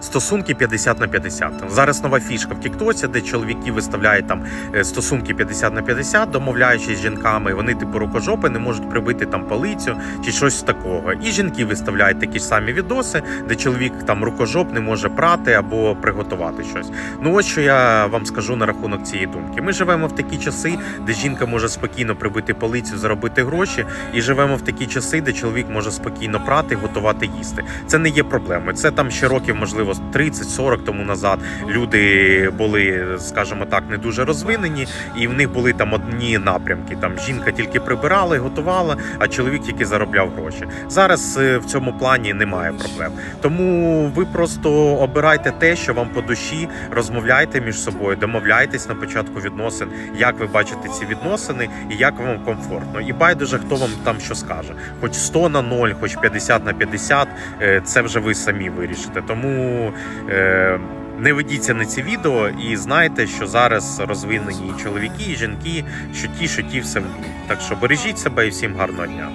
стосунки 50 на 50. Зараз нова фішка в Тіктоці, де чоловіки виставляють там е, стосунки 50 на 50, домовляючись з жінками. Вони типу рукожопи не можуть прибити там полицю чи щось такого. І жінки виставляють такі ж самі відоси, де чоловік там рукожоп не може прати або приготувати щось. Ну ось що я вам скажу на рахунок цієї думки. Ми живемо в такі часи, де жінка може спокійно прибити полицю, заробити гроші, і живемо в такі часи, де чоловік може спокійно прати, готувати їсти. Це не є проблемою. Це там ще років, можливо, 30-40 тому назад люди були, скажімо так, не дуже розвинені, і в них були там одні напрямки. Там жінка тільки прибирала і готувала, а чоловік тільки заробляв гроші. Зараз е, в цьому плані немає проблем. Тому ви просто обирайте те, що вам по душі, розмовляйте між собою, домовляйтесь на початку відносин, як ви бачите ці відносини і як вам комфортно. І байдуже, хто вам там що скаже. Хоч 100 на 0, хоч 50 на 50, е, це вже ви самі вирішите. Тому. Е, не ведіться на ці відео і знайте, що зараз розвинені і чоловіки, і жінки, що ті, що ті все вміють. Так що бережіть себе і всім гарного дня.